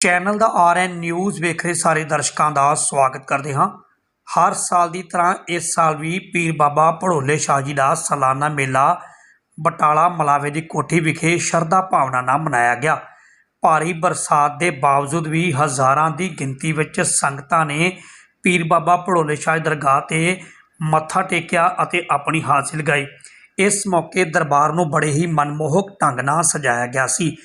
Channel ਦਾ RN news ਵੇਖ ਰਹੇ ਸਾਰੇ ਦਰਸ਼ਕਾਂ ਦਾ ਸਵਾਗਤ ਕਰਦੇ ਹਾਂ। ਹਰ ਸਾਲ ਦੀ ਤਰ੍ਹਾਂ ਇਸ ਸਾਲ ਵੀ ਪੀਰ ਬਾਬਾ ਭੜੋਲੇ ਸ਼ਾਹ ਜੀ ਦਾ ਸਾਲਾਨਾ ਮੇਲਾ ਬਟਾਲਾ ਮਲਾਵੇ ਦੀ ਕੋਠੀ ਵਿਖੇ ਸ਼ਰਧਾ ਭਾਵਨਾ ਨਾਲ ਮਨਾਇਆ ਗਿਆ। ਭਾਰੀ ਬਰਸਾਤ ਦੇ ਬਾਵਜੂਦ ਵੀ ਹਜ਼ਾਰਾਂ ਦੀ ਗਿਣਤੀ ਵਿੱਚ ਸੰਗਤਾਂ ਨੇ ਪੀਰ ਬਾਬਾ ਭੜੋਲੇ ਸ਼ਾਹ ਦੀ ਦਰਗਾਹ ਤੇ ਮੱਥਾ ਟੇਕਿਆ ਅਤੇ ਆਪਣੀ ਹਾਜ਼ਰੀ ਲਗਾਈ। ਇਸ ਮੌਕੇ ਦਰਬਾਰ ਨੂੰ ਬੜੇ ਹੀ ਮਨਮੋਹਕ ਢੰਗ ਨਾਲ ਸਜਾਇਆ ਗਿਆ ਸੀ।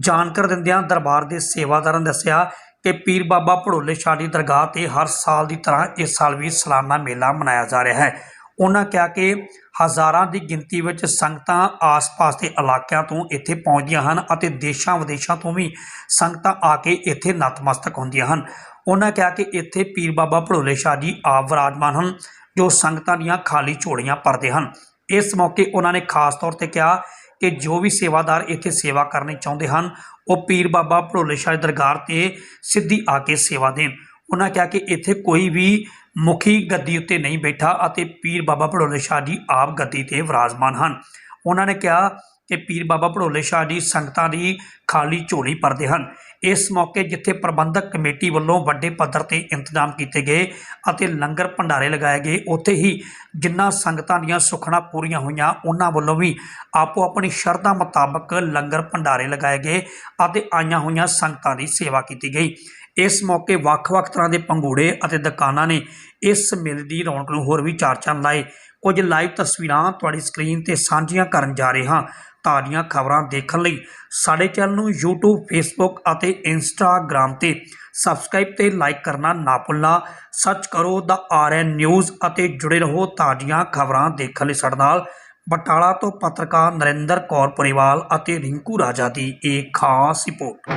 ਜਾਣਕਾਰ ਦਿੰਦਿਆਂ ਦਰਬਾਰ ਦੇ ਸੇਵਾਦਾਰਾਂ ਨੇ ਦੱਸਿਆ ਕਿ ਪੀਰ ਬਾਬਾ ਭੜੋਲੇ ਸ਼ਾਹ ਦੀ ਦਰਗਾਹ ਤੇ ਹਰ ਸਾਲ ਦੀ ਤਰ੍ਹਾਂ ਇਸ ਸਾਲ ਵੀ ਸਾਲਾਨਾ ਮੇਲਾ ਮਨਾਇਆ ਜਾ ਰਿਹਾ ਹੈ। ਉਹਨਾਂ ਕਿਹਾ ਕਿ ਹਜ਼ਾਰਾਂ ਦੀ ਗਿਣਤੀ ਵਿੱਚ ਸੰਗਤਾਂ ਆਸ-ਪਾਸ ਦੇ ਇਲਾਕਿਆਂ ਤੋਂ ਇੱਥੇ ਪਹੁੰਚਦੀਆਂ ਹਨ ਅਤੇ ਦੇਸ਼ਾਂ ਵਿਦੇਸ਼ਾਂ ਤੋਂ ਵੀ ਸੰਗਤਾਂ ਆ ਕੇ ਇੱਥੇ ਨਤਮਸਤਕ ਹੁੰਦੀਆਂ ਹਨ। ਉਹਨਾਂ ਕਿਹਾ ਕਿ ਇੱਥੇ ਪੀਰ ਬਾਬਾ ਭੜੋਲੇ ਸ਼ਾਹ ਜੀ ਆਪ ਵਿਰਾਜਮਾਨ ਹਨ, ਜੋ ਸੰਗਤਾਂ ਦੀਆਂ ਖਾਲੀ ਝੋਲੀਆਂ ਭਰਦੇ ਹਨ। ਇਸ ਮੌਕੇ ਉਹਨਾਂ ਨੇ ਖਾਸ ਤੌਰ ਤੇ ਕਿਹਾ ਕਿ ਜੋ ਵੀ ਸੇਵਾਦਾਰ ਇੱਥੇ ਸੇਵਾ ਕਰਨੀ ਚਾਹੁੰਦੇ ਹਨ, ਉਹ ਪੀਰ ਬਾਬਾ ਭੜੋਲੇ ਸ਼ਾਹ ਦੀ ਦਰਗਾਹ ਤੇ ਸਿੱਧੀ ਆ ਕੇ ਸੇਵਾ ਦੇਣ। ਉਹਨਾਂ ਕਿਹਾ ਕਿ ਇੱਥੇ ਕੋਈ ਵੀ ਮੁਖੀ ਗੱਦੀ ਉੱਤੇ ਨਹੀਂ ਬੈਠਾ ਅਤੇ ਪੀਰ ਬਾਬਾ ਭੜੋਲੇ ਸ਼ਾਹ ਜੀ ਆਪ ਗੱਦੀ ਤੇ ਵਿਰਾਜਮਾਨ ਹਨ। ਉਹਨਾਂ ਨੇ ਕਿਹਾ ਕਿ ਪੀਰ ਬਾਬਾ ਭੜੋਲੇ ਸ਼ਾਹ ਜੀ ਸੰਗਤਾਂ ਦੀ ਖਾਲੀ ਝੋਲੀ ਭਰਦੇ ਹਨ। ਇਸ ਮੌਕੇ ਜਿੱਥੇ ਪ੍ਰਬੰਧਕ ਕਮੇਟੀ ਵੱਲੋਂ ਵੱਡੇ ਪੱਧਰ ਤੇ ਇੰਤਜ਼ਾਮ ਕੀਤੇ ਗਏ ਅਤੇ ਲੰਗਰ ਭੰਡਾਰੇ ਲਗਾਏ ਗਏ, ਉੱਥੇ ਹੀ ਜਿਨ੍ਹਾਂ ਸੰਗਤਾਂ ਦੀਆਂ ਸੁਖਣਾ ਪੂਰੀਆਂ ਹੋਈਆਂ, ਉਹਨਾਂ ਵੱਲੋਂ ਵੀ ਆਪੋ ਆਪਣੀ ਸ਼ਰਧਾ ਮੁਤਾਬਕ ਲੰਗਰ ਭੰਡਾਰੇ ਲਗਾਏ ਗਏ ਅਤੇ ਆਈਆਂ ਹੋਈਆਂ ਸੰਗਤਾਂ ਦੀ ਸੇਵਾ ਕੀਤੀ ਗਈ। ਇਸ ਮੌਕੇ ਵੱਖ-ਵੱਖ ਤਰ੍ਹਾਂ ਦੇ ਪੰਗੂੜੇ ਅਤੇ ਦੁਕਾਨਾਂ ਨੇ ਇਸ ਮੇਲੇ ਦੀ ਰੌਣਕ ਨੂੰ ਹੋਰ ਵੀ ਚਾਰ ਚੰਨ ਲਾਏ। ਕੁਝ ਲਾਈਵ ਤਸਵੀਰਾਂ ਤੁਹਾਡੀ ਸਕਰੀਨ ਤੇ ਸਾਂਝੀਆਂ ਕਰਨ ਜਾ ਰਹੇ ਹਾਂ। ਤਾਜ਼ੀਆਂ ਖਬਰਾਂ ਦੇਖਣ ਲਈ ਸਾਡੇ ਚੈਨਲ ਨੂੰ YouTube, Facebook ਅਤੇ Instagram ਤੇ ਸਬਸਕ੍ਰਾਈਬ ਤੇ ਲਾਈਕ ਕਰਨਾ ਨਾ ਭੁੱਲਣਾ। ਸਰਚ ਕਰੋ ਦਾ ਆਰਐਨ ਨਿਊਜ਼ ਅਤੇ ਜੁੜੇ ਰਹੋ ਤਾਜ਼ੀਆਂ ਖਬਰਾਂ ਦੇਖਣ ਲਈ ਸਾਡੇ ਨਾਲ। ਬਟਾਲਾ ਤੋਂ ਪੱਤਰਕਾਰ ਨਰਿੰਦਰ ਕੌਰ ਪਰਿਵਾਲ ਅਤੇ ਰਿੰਕੂ ਰਾਜਾ ਦੀ ਇਹ ਖਾਸ ਰਿਪੋਰਟ।